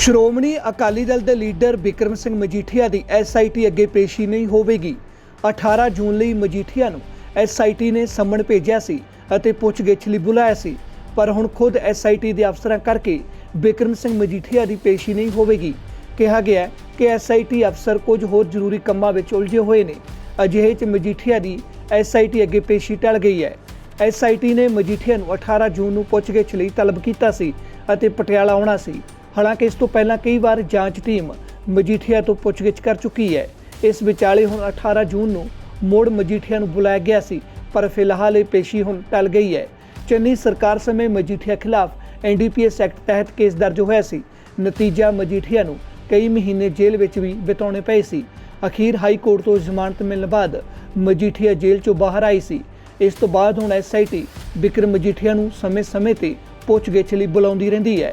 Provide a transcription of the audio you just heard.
ਸ਼੍ਰੋਮਣੀ ਅਕਾਲੀ ਦਲ ਦੇ ਲੀਡਰ ਬਿਕਰਮ ਸਿੰਘ ਮਜੀਠੀਆ ਦੀ ਐਸਆਈਟੀ ਅੱਗੇ ਪੇਸ਼ੀ ਨਹੀਂ ਹੋਵੇਗੀ। 18 ਜੂਨ ਲਈ ਮਜੀਠੀਆ ਨੂੰ ਐਸਆਈਟੀ ਨੇ ਸੰਮਣ ਭੇਜਿਆ ਸੀ ਅਤੇ ਪੁੱਛਗਿੱਛ ਲਈ ਬੁਲਾਇਆ ਸੀ। ਪਰ ਹੁਣ ਖੁਦ ਐਸਆਈਟੀ ਦੇ ਅਫਸਰਾਂ ਕਰਕੇ ਬਿਕਰਮ ਸਿੰਘ ਮਜੀਠੀਆ ਦੀ ਪੇਸ਼ੀ ਨਹੀਂ ਹੋਵੇਗੀ। ਕਿਹਾ ਗਿਆ ਹੈ ਕਿ ਐਸਆਈਟੀ ਅਫਸਰ ਕੁਝ ਹੋਰ ਜ਼ਰੂਰੀ ਕੰਮਾਂ ਵਿੱਚ ਉਲਝੇ ਹੋਏ ਨੇ। ਅਜਿਹੇ 'ਚ ਮਜੀਠੀਆ ਦੀ ਐਸਆਈਟੀ ਅੱਗੇ ਪੇਸ਼ੀ ਟਲ ਗਈ ਹੈ। ਐਸਆਈਟੀ ਨੇ ਮਜੀਠੀਆ ਨੂੰ 18 ਜੂਨ ਨੂੰ ਪੁੱਛਗਿੱਛ ਲਈ ਤਲਬ ਕੀਤਾ ਸੀ ਅਤੇ ਪਟਿਆਲਾ ਆਉਣਾ ਸੀ। ਹਾਲਾਂਕਿ ਇਸ ਤੋਂ ਪਹਿਲਾਂ ਕਈ ਵਾਰ ਜਾਂਚ ਟੀਮ ਮਜੀਠੀਆ ਤੋਂ ਪੁੱਛਗਿੱਛ ਕਰ ਚੁੱਕੀ ਹੈ। ਇਸ ਵਿਚਾਲੇ ਹੁਣ 18 ਜੂਨ ਨੂੰ ਮੋੜ ਮਜੀਠੀਆ ਨੂੰ ਬੁਲਾਇਆ ਗਿਆ ਸੀ, ਪਰ ਫਿਲਹਾਲ ਇਹ ਪੇਸ਼ੀ ਹੁਣ ਟਲ ਗਈ ਹੈ। ਚੰਨੀ ਸਰਕਾਰ ਸਮੇਂ ਮਜੀਠੀਆ ਖਿਲਾਫ ਐਨਡੀਪੀਐਸ ਐਕਟ ਤਹਿਤ ਕੇਸ ਦਰਜ ਹੋਇਆ ਸੀ। ਨਤੀਜਾ ਮਜੀਠੀਆ ਨੂੰ ਕਈ ਮਹੀਨੇ ਜੇਲ੍ਹ ਵਿੱਚ ਵੀ ਬਿਤਾਉਣੇ ਪਏ ਸੀ। ਅਖੀਰ ਹਾਈ ਕੋਰਟ ਤੋਂ ਜ਼ਮਾਨਤ ਮਿਲਣ ਬਾਅਦ ਮਜੀਠੀਆ ਜੇਲ੍ਹ ਚੋਂ ਬਾਹਰ ਆਈ ਸੀ। ਇਸ ਤੋਂ ਬਾਅਦ ਹੁਣ ਐਸਆਈਟੀ ਬਿਕਰਮ ਮਜੀਠੀਆ ਨੂੰ ਸਮੇਂ-ਸਮੇਂ ਤੇ ਪੁੱਛਗਿੱਛ ਲਈ ਬੁਲਾਉਂਦੀ ਰਹਿੰਦੀ ਹੈ।